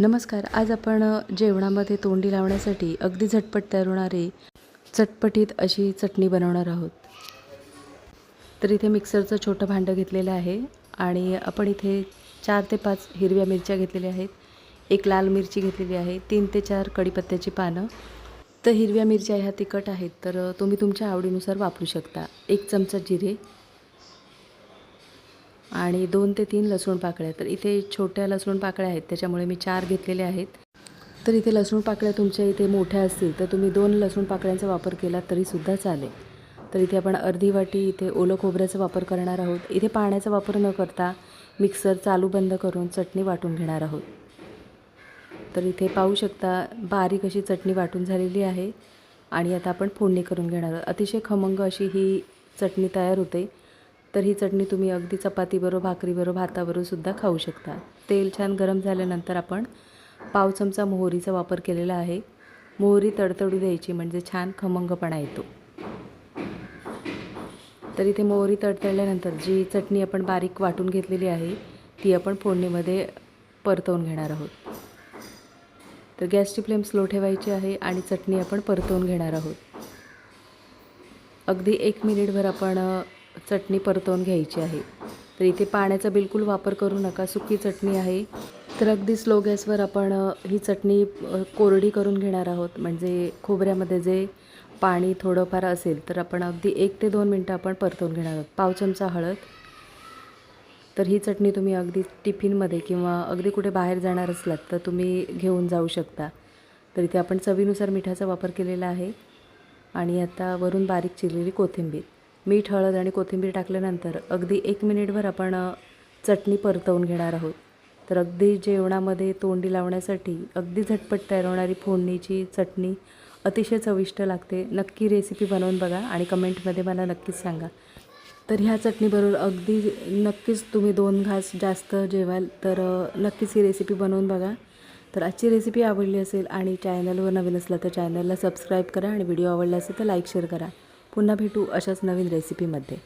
नमस्कार आज आपण जेवणामध्ये तोंडी लावण्यासाठी अगदी झटपट तयार होणारी चटपटीत अशी चटणी बनवणार आहोत. तर इथे मिक्सरचं छोटं भांडं घेतलेलं आहे आणि आपण इथे चार ते पाच हिरव्या मिरच्या घेतलेल्या आहेत एक लाल मिरची घेतलेली आहे तीन ते चार कढीपत्त्याची पानं. तर हिरव्या मिरच्या ह्या तिखट आहेत तर तुम्ही तुमच्या आवडीनुसार वापरू शकता. एक चमचा जिरे आणि दोन ते तीन लसूण पाकळ्या तर इथे छोट्या लसूण पाकळ्या आहेत त्याच्यामुळे मी चार घेतलेले आहेत. तर इथे लसूण पाकळ्या तुमच्या इथे मोठ्या असतील तर तुम्ही दोन लसूण पाकळ्यांचा वापर केला तरीसुद्धा चालेल. तर इथे आपण अर्धी वाटी इथे ओलं खोबऱ्याचा वापर करणार आहोत. इथे पाण्याचा वापर न करता मिक्सर चालू बंद करून चटणी वाटून घेणार आहोत. तर इथे पाहू शकता बारीक अशी चटणी वाटून झालेली आहे आणि आता आपण फोडणी करून घेणार आहोत. अतिशय खमंग अशी ही चटणी तयार होते. तर ही चटणी तुम्ही अगदी चपातीबरोबर भाकरीबरोबर भाताबरोबर सुद्धा खाऊ शकता. तेल छान गरम झाल्यानंतर आपण पाव चमचा मोहरीचा वापर केलेला आहे. मोहरी तडतडू द्यायची म्हणजे छान खमंगपणा येतो. तर इथे मोहरी तडतडल्यानंतर जी चटणी आपण बारीक वाटून घेतलेली आहे ती आपण फोडणीमध्ये परतवून घेणार आहोत. तर गॅसची फ्लेम स्लो ठेवायची आहे आणि चटणी आपण परतवून घेणार आहोत. अगदी एक मिनिटभर आपण चटणी परतवून घ्यायची आहे. तर इथे पाण्याचा बिलकुल वापर करू नका. सुकी चटणी आहे. तर अगदी स्लो गॅसवर आपण ही चटणी कोरडी करून घेणार आहोत. म्हणजे खोबऱ्यामध्ये जे पाणी थोडंफार असेल तर आपण अगदी एक ते दोन मिनटं आपण परतवून घेणार आहोत. पाव चमचा हळद. तर ही चटणी तुम्ही अगदी टिफिनमध्ये किंवा अगदी कुठे बाहेर जाणार असलात तर तुम्ही घेऊन जाऊ शकता. तर इथे आपण चवीनुसार मिठाचा वापर केलेला आहे. आणि आता वरून बारीक चिरलेली कोथिंबीर. मीठ हळद आणि कोथिंबीर टाकल्यानंतर अगदी एक मिनिटभर आपण चटणी परतवून घेणार आहोत. तर अगदी जेवणामध्ये तोंडी लावण्यासाठी अगदी झटपट तयार होणारी फोडणीची चटणी अतिशय चविष्ट लागते. नक्की रेसिपी बनवून बघा आणि कमेंटमध्ये मला नक्कीच सांगा. तर ह्या चटणीबरोबर अगदी नक्कीच तुम्ही दोन घास जास्त जेवाल तर नक्कीच ही रेसिपी बनवून बघा. तर आजची रेसिपी आवडली असेल आणि चॅनलवर नवीन असला तर चॅनलला सबस्क्राईब करा आणि व्हिडिओ आवडला असेल तर लाईक शेअर करा. पुन्हा भेटू अशाच नवीन रेसिपीमध्ये